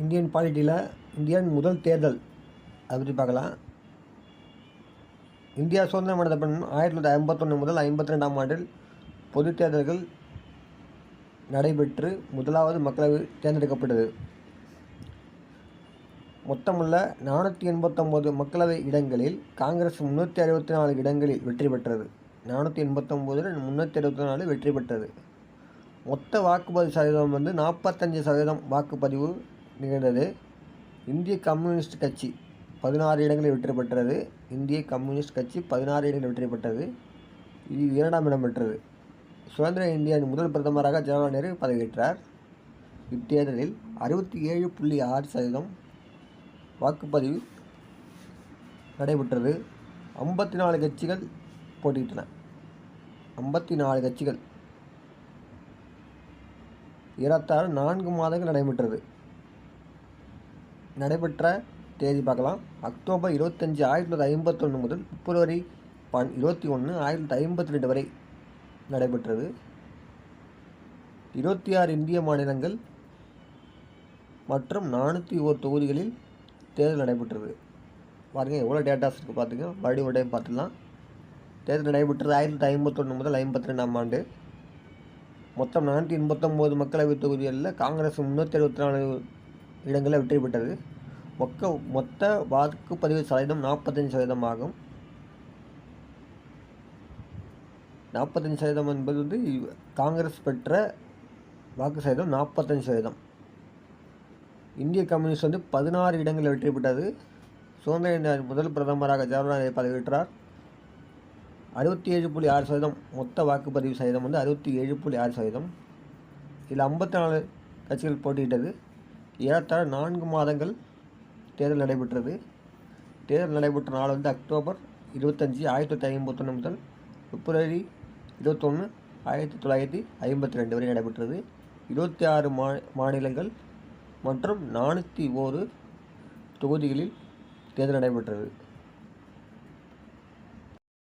Indian பாலிட்டியில் இந்தியாவின் முதல் தேர்தல். அதை பற்றி பார்க்கலாம். இந்தியா சுதந்திரம் அடைந்த பின் ஆயிரத்தி தொள்ளாயிரத்தி ஐம்பத்தொன்று முதல் ஐம்பத்தி ரெண்டாம் ஆண்டில் பொதுத் தேர்தல்கள் நடைபெற்று முதலாவது மக்களவை தேர்ந்தெடுக்கப்பட்டது. மொத்தமுள்ள நானூற்றி எண்பத்தொம்போது மக்களவை இடங்களில் காங்கிரஸ் முந்நூற்றி அறுபத்தி நாலு இடங்களில் வெற்றி பெற்றது. நானூற்றி எண்பத்தொம்போதில் முந்நூற்றி அறுபத்தி நாலு வெற்றி பெற்றது. மொத்த வாக்குப்பதிவு சதவீதம் வந்து நாற்பத்தஞ்சு சதவீதம் வாக்குப்பதிவு நிகழ்ந்தது. இந்திய கம்யூனிஸ்ட் கட்சி பதினாறு இடங்களில் வெற்றி பெற்றது. இந்திய கம்யூனிஸ்ட் கட்சி பதினாறு இடங்களில் வெற்றி பெற்றது. இது இரண்டாம் இடம் பெற்றது. சுதந்திர இந்தியாவின் முதல் பிரதமராக ஜவஹர்லால் நேரு பதவியேற்றார். இத்தேர்தலில் அறுபத்தி ஏழு புள்ளி ஆறு சதவீதம் வாக்குப்பதிவு நடைபெற்றது. ஐம்பத்தி நாலு கட்சிகள் போட்டியிட்டன. ஐம்பத்தி நாலு கட்சிகள். இருபத்தாறு நான்கு மாதங்கள் நடைபெற்றது. நடைபெற்ற தேதி பார்க்கலாம். அக்டோபர் இருபத்தஞ்சி ஆயிரத்தி தொள்ளாயிரத்தி ஐம்பத்தொன்று முதல் பிப்ரவரி பன் இருபத்தி ஒன்று ஆயிரத்தி தொள்ளாயிரத்தி ஐம்பத்தி ரெண்டு வரை நடைபெற்றது. இருபத்தி ஆறு இந்திய மாநிலங்கள் மற்றும் நானூற்றி ஓர் தொகுதிகளில் தேர்தல் நடைபெற்றது. பாருங்கள் எவ்வளோ டேட்டாஸ் இருக்குது பார்த்துங்க மறுபடியும் ஒரு டைம் பார்த்துக்கலாம் தேர்தல் நடைபெற்றது ஆயிரத்தி தொள்ளாயிரத்தி ஐம்பத்தொன்று முதல் ஐம்பத்தி ரெண்டாம் ஆண்டு. மொத்தம் நானூற்றி எண்பத்தொம்போது மக்களவைத் தொகுதிகளில் காங்கிரஸ் முந்நூற்றி அறுபத்தி நாலு இடங்களில் வெற்றி பெற்றது. மொக்க மொத்த வாக்குப்பதிவு சதவீதம் நாற்பத்தஞ்சு சதவீதம் ஆகும். நாற்பத்தஞ்சு சதவீதம் என்பது வந்து காங்கிரஸ் பெற்ற வாக்கு சதவீதம் நாற்பத்தஞ்சு சதவீதம். இந்திய கம்யூனிஸ்ட் வந்து பதினாறு இடங்களில் வெற்றி பெற்றது. சுதந்திர இந்தியா முதல் பிரதமராக ஜவஹர்லால் நேரு பதவியேற்றார். அறுபத்தி ஏழு புள்ளி ஆறு சதவீதம் மொத்த வாக்குப்பதிவு சதவீதம் வந்து அறுபத்தி ஏழு புள்ளி ஆறு சதவீதம். இதில் ஐம்பத்தி நாலு கட்சிகள் போட்டியிட்டது. ஏறத்தாழ நான்கு மாதங்கள் தேர்தல் நடைபெற்றது. தேர்தல் நடைபெற்ற நாள் வந்து அக்டோபர் இருபத்தஞ்சி ஆயிரத்தி தொள்ளாயிரத்தி ஐம்பத்தொன்று முதல் பிப்ரவரி இருபத்தொன்று ஆயிரத்தி தொள்ளாயிரத்தி ஐம்பத்தி ரெண்டு வரை நடைபெற்றது. இருபத்தி ஆறு மா மாநிலங்கள் மற்றும் நானூற்றி ஓரு தொகுதிகளில் தேர்தல் நடைபெற்றது.